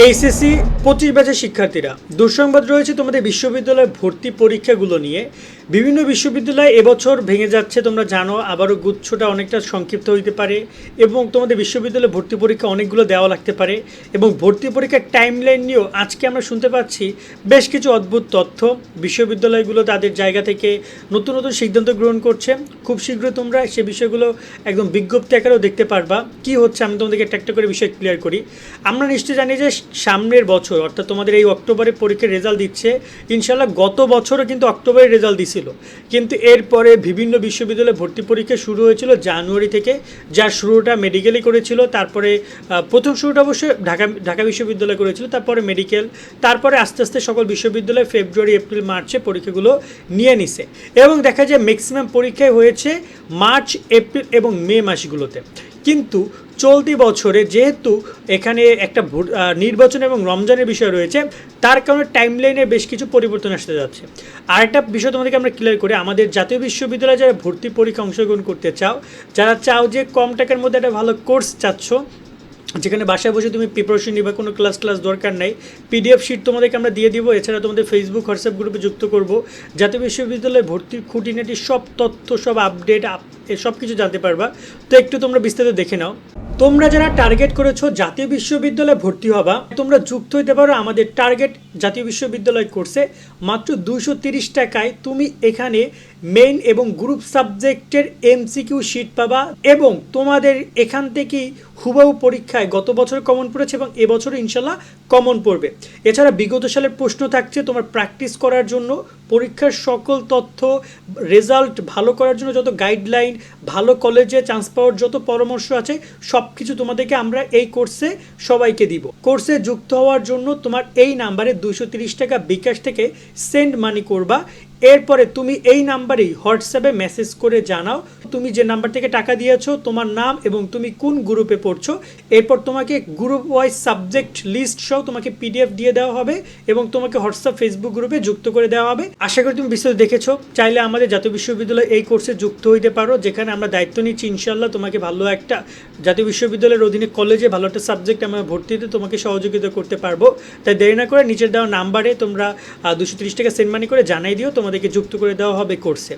HSC পঁচিশ ব্যাচের শিক্ষার্থীরা। দুঃসংবাদ রয়েছে তোমাদের বিশ্ববিদ্যালয়ের ভর্তি পরীক্ষাগুলো নিয়ে। বিভিন্ন বিশ্ববিদ্যালয় এবছর ভেঙে যাচ্ছে, তোমরা জানো, আবারও গুচ্ছটা অনেকটা সংক্ষিপ্ত হইতে পারে এবং তোমাদের বিশ্ববিদ্যালয়ে ভর্তি পরীক্ষা অনেকগুলো দেওয়া লাগতে পারে এবং ভর্তি পরীক্ষার টাইমলাইন নিয়েও আজকে আমরা শুনতে পাচ্ছি বেশ কিছু অদ্ভুত তথ্য। বিশ্ববিদ্যালয়গুলো তাদের জায়গা থেকে নতুন নতুন সিদ্ধান্ত গ্রহণ করছে। খুব শীঘ্র তোমরা সে বিষয়গুলো একদম বিজ্ঞপ্তি আকারেও দেখতে পারবা। কি হচ্ছে আমি তোমাদেরকে একটা একটা করে বিষয় ক্লিয়ার করি। আমরা নিশ্চয়ই জানি যে সামনের বছর, অর্থাৎ তোমাদের এই অক্টোবরে পরীক্ষার রেজাল্ট দিচ্ছে ইনশাল্লাহ গত বছরও কিন্তু অক্টোবরে রেজাল্ট দিছিল। কিন্তু এরপরে বিভিন্ন বিশ্ববিদ্যালয়ে ভর্তি পরীক্ষা শুরু হয়েছিল জানুয়ারি থেকে, যার শুরুটা মেডিকেলে করেছিল, তারপরে প্রথম শুরুটা অবশ্যই ঢাকা ঢাকা বিশ্ববিদ্যালয় করেছিল, তারপরে মেডিকেল তারপরে আস্তে আস্তে সকল বিশ্ববিদ্যালয়ে ফেব্রুয়ারি এপ্রিল মার্চে পরীক্ষাগুলো নিয়ে নিছে। এবং দেখা যায় ম্যাক্সিমাম পরীক্ষায় হয়েছে মার্চ এপ্রিল এবং মে মাসগুলোতে। কিন্তু চলতি বছরে যেহেতু এখানে একটা নির্বাচন এবং রমজানের বিষয় রয়েছে, তার কারণে টাইমলাইনে বেশ কিছু পরিবর্তন আসতে যাচ্ছে। আরেকটা বিষয় তোমাদেরকে আমরা ক্লিয়ার করি, আমাদের জাতীয় বিশ্ববিদ্যালয়ে যারা ভর্তি পরীক্ষা অংশগ্রহণ করতে চাও, যারা চাও যে কম টাকার মধ্যে একটা ভালো কোর্স চাচ্ছ, যেখানে বাসায় বসে তুমি প্রিপারেশন নিবা, কোনো ক্লাস ক্লাস দরকার নাই পিডিএফ শিট তোমাদেরকে আমরা দিয়ে দিব, এছাড়া তোমাদের ফেসবুক হোয়াটসঅ্যাপ গ্রুপে যুক্ত করব। জাতীয় বিশ্ববিদ্যালয়ে ভর্তি খুঁটিনাটি সব তথ্য, সব আপডেট সব কিছু জানতে পারবা। তো একটু তোমরা বিস্তারিত দেখে নাও। তোমরা যারা টার্গেট করেছ জাতীয় বিশ্ববিদ্যালয়ে ভর্তি হবা, তোমরা যুক্ত হতে পারো আমাদের টার্গেট জাতীয় বিশ্ববিদ্যালয় কোর্সে মাত্র দুশো তিরিশ টাকায় তুমি এখানে মেইন এবং গ্রুপ সাবজেক্টের এমসিকিউ শিট পাবা এবং তোমাদের এখান থেকেই হুবাহু পরীক্ষায় গত বছর কমন পড়েছে এবং এবছরও ইনশাল্লাহ কমন পড়বে। এছাড়া বিগত সালের প্রশ্ন থাকছে তোমার প্র্যাকটিস করার জন্য। পরীক্ষার সকল তথ্য রেজাল্ট ভালো করার জন্য যত গাইডলাইন ভালো কলেজে চান্স পাওয়ার যত পরামর্শ আছে সব কিছু তোমাদেরকে আমরা এই কোর্সে সবাইকে দিব। কোর্সে যুক্ত হওয়ার জন্য তোমার এই নাম্বারে দুশো টাকা বিকাশ থেকে সেন্ড মানি করবা। এরপরে তুমি এই নাম্বারেই হোয়াটসঅ্যাপে মেসেজ করে জানাও তুমি যে নাম্বার থেকে টাকা দিয়েছ, তোমার নাম এবং তুমি কোন গ্রুপে পড়ছো। এরপর তোমাকে গ্রুপ ওয়াইজ সাবজেক্ট লিস্ট সহ তোমাকে পিডিএফ দিয়ে দেওয়া হবে এবং তোমাকে হোয়াটসঅ্যাপ ফেসবুক গ্রুপে যুক্ত করে দেওয়া হবে। আশা করি তুমি বিস্তারিত দেখেছ। চাইলে আমাদের জাতীয় বিশ্ববিদ্যালয় এই কোর্সে যুক্ত হইতে পারো, যেখানে আমরা দায়িত্ব নিচ্ছি ইনশাল্লাহ তোমাকে ভালো একটা জাতীয় বিশ্ববিদ্যালয়ের অধীনে কলেজে ভালো একটা সাবজেক্ট আমরা ভর্তিতে তোমাকে সহযোগিতা করতে পারব। তাই দেরি না করে নিচের দেওয়া নাম্বারে তোমরা দুশো তিরিশ টাকা সেন্ড মানি করে জানাই দিও। তোমাদেরকে যুক্ত করে দেওয়া হবে কোর্সে।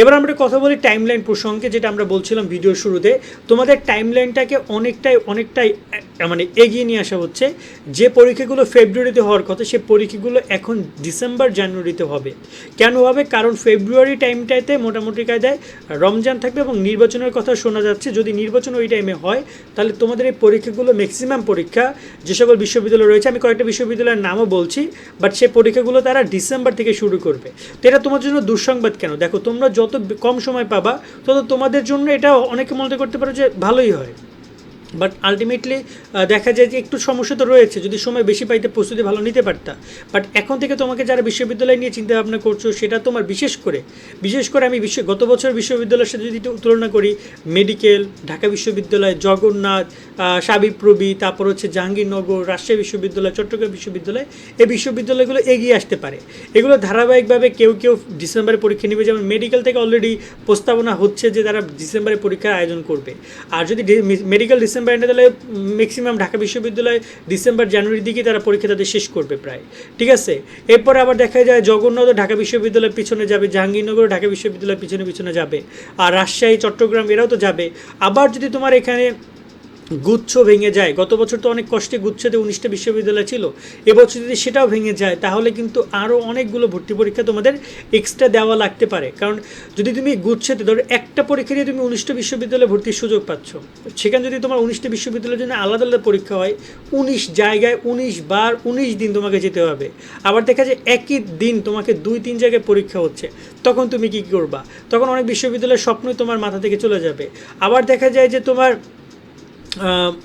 এবার আমরা কথা বলি টাইমলাইন প্রসঙ্গে, যেটা আমরা বলছিলাম ভিডিও শুরুতে। তোমাদের টাইমলাইনটাকে অনেকটাই অনেকটাই মানে এগিয়ে নিয়ে আসা হচ্ছে, যে পরীক্ষাগুলো ফেব্রুয়ারিতে হওয়ার কথা, সে পরীক্ষাগুলো এখন ডিসেম্বর জানুয়ারিতে হবে। কেন হবে? কারণ ফেব্রুয়ারি টাইমটাতে মোটামুটি কায়দায় রমজান থাকবে এবং নির্বাচনের কথা শোনা যাচ্ছে। যদি নির্বাচন ওই টাইমে হয়, তাহলে তোমাদের এই পরীক্ষাগুলো ম্যাক্সিমাম পরীক্ষা, যে সকল বিশ্ববিদ্যালয় রয়েছে, আমি কয়েকটা বিশ্ববিদ্যালয়ের নামও বলছি বাট সেই পরীক্ষাগুলো তারা ডিসেম্বর থেকে শুরু করবে। তো এটা তোমার জন্য দুঃসংবাদ কেন? দেখো, তোমরা যত কম সময় পাবা, তত তোমাদের জন্য এটা অনেকে মনে করতে পারো যে ভালোই হয়। বাট আলটিমেটলি দেখা যায় যে একটু সমস্যা তো রয়েছে। যদি সময় বেশি পাইতে প্রস্তুতি ভালো নিতে পারতা। বাট এখন থেকে তোমাকে যারা বিশ্ববিদ্যালয় নিয়ে চিন্তা ভাবনা করছ, সেটা তোমার বিশেষ করে বিশেষ করে আমি বিশ্ব গত বছর বিশ্ববিদ্যালয়ের সাথে যদি তুলনা করি মেডিকেল ঢাকা বিশ্ববিদ্যালয়, জগন্নাথ সাবিপ্রবি, তারপর হচ্ছে জাহাঙ্গীরনগর, রাজশাহী বিশ্ববিদ্যালয়, চট্টগ্রাম বিশ্ববিদ্যালয়, এই বিশ্ববিদ্যালয়গুলো এগিয়ে আসতে পারে। এগুলো ধারাবাহিকভাবে কেউ কেউ ডিসেম্বরে পরীক্ষা নেবে। যেমন মেডিকেল থেকে অলরেডি প্রস্তাবনা হচ্ছে যে তারা ডিসেম্বরে পরীক্ষার আয়োজন করবে। আর যদি মেডিকেল ডিসেম্বর এন্ডে তাহলে ম্যাক্সিমাম ঢাকা বিশ্ববিদ্যালয় ডিসেম্বর জানুয়ারির দিকেই তারা পরীক্ষা তাদের শেষ করবে প্রায়। ঠিক আছে? এরপরে আবার দেখা যায় জগন্নাথ ঢাকা বিশ্ববিদ্যালয়ের পিছনে যাবে জাহাঙ্গীরনগর ঢাকা বিশ্ববিদ্যালয়ের পিছনে পিছনে যাবে। আর রাজশাহী, চট্টগ্রাম এরাও তো যাবে। আবার যদি তোমার এখানে গুচ্ছ ভেঙে যায়। গত বছর তো অনেক কষ্টে গুচ্ছতে উনিশটা বিশ্ববিদ্যালয় ছিল। এবছর যদি সেটাও ভেঙে যায়, তাহলে কিন্তু আরও অনেকগুলো ভর্তি পরীক্ষা তোমাদের এক্সট্রা দেওয়া লাগতে পারে। কারণ যদি তুমি গুচ্ছতে, ধরো একটা পরীক্ষা দিয়ে তুমি উনিশটা বিশ্ববিদ্যালয়ে ভর্তির সুযোগ পাচ্ছ। সেখানে যদি তোমার উনিশটা বিশ্ববিদ্যালয়ের জন্য আলাদা আলাদা পরীক্ষা হয়, উনিশ জায়গায় উনিশ বার উনিশ দিন তোমাকে যেতে হবে। আবার দেখা যায় একই দিন তোমাকে দুই, তিন জায়গায় পরীক্ষা হচ্ছে। তখন তুমি কি করবা? তখন অনেক বিশ্ববিদ্যালয়ের স্বপ্নই তোমার মাথা থেকে চলে যাবে। আবার দেখা যায় যে তোমার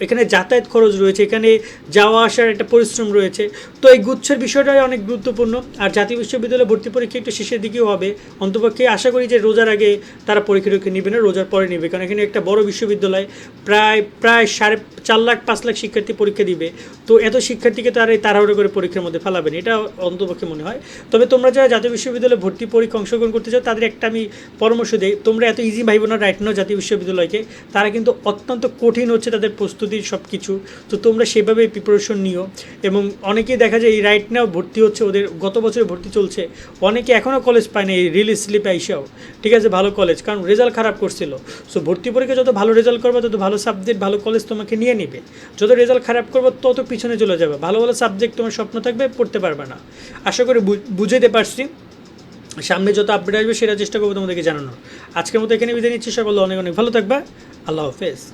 এখানে যাতায়াত খরচ রয়েছে, এখানে যাওয়া আসার একটা পরিশ্রম রয়েছে। তো এই গুচ্ছের বিষয়টাই অনেক গুরুত্বপূর্ণ। আর জাতীয় বিশ্ববিদ্যালয়ে ভর্তি পরীক্ষা একটু শেষের দিকেও হবে। অন্তপক্ষে আশা করি যে রোজার আগে তারা পরীক্ষা টরীক্ষা নেবে না, রোজার পরে নেবে। কারণ এখানে একটা বড় বিশ্ববিদ্যালয়, প্রায় প্রায় সাড়ে চার লাখ, পাঁচ লাখ শিক্ষার্থী পরীক্ষা দিবে। তো এত শিক্ষার্থীকে তারা এই তাড়াহুড়ো করে পরীক্ষার মধ্যে ফেলাবেন এটা অন্তপক্ষে মনে হয়। তবে তোমরা যারা জাতীয় বিশ্ববিদ্যালয়ে ভর্তি পরীক্ষা অংশগ্রহণ করতে চাও, তাদের একটা আমি পরামর্শ দিই। তোমরা এত ইজি ভাইব না রাইট নাও জাতীয় বিশ্ববিদ্যালয়কে। তারা কিন্তু অত্যন্ত কঠিন হচ্ছে তাদের প্রস্তুতি সব কিছু তো তোমরা সেভাবে প্রিপারেশন নিও। এবং অনেকেই দেখা যায় এই রাইট নাও ভর্তি হচ্ছে, ওদের গত বছরে ভর্তি চলছে। অনেকে এখনও কলেজ পায় না এই রিলিজ স্লিপ আইসাও। ঠিক আছে, ভালো কলেজ কারণ রেজাল্ট খারাপ করছিল। সো ভর্তি পরীক্ষা যত ভালো রেজাল্ট করবে, তত ভালো সাবজেক্ট ভালো কলেজ তোমাকে নিয়ে নিবে। যত রেজাল্ট খারাপ করবে, তত পিছনে চলে যাবে। ভালো ভালো সাবজেক্ট তোমার স্বপ্ন থাকবে, পড়তে পারবে না। আশা করি বু- বুঝাইতে পারছি। সামনে যত আপডেট আসবে, সেটা চেষ্টা করব তোমাদেরকে জানানোর। আজকের মতো এখানে বিদায় নিচ্ছি। সকলে অনেক অনেক ভালো থাকবে। আল্লাহ হাফেজ।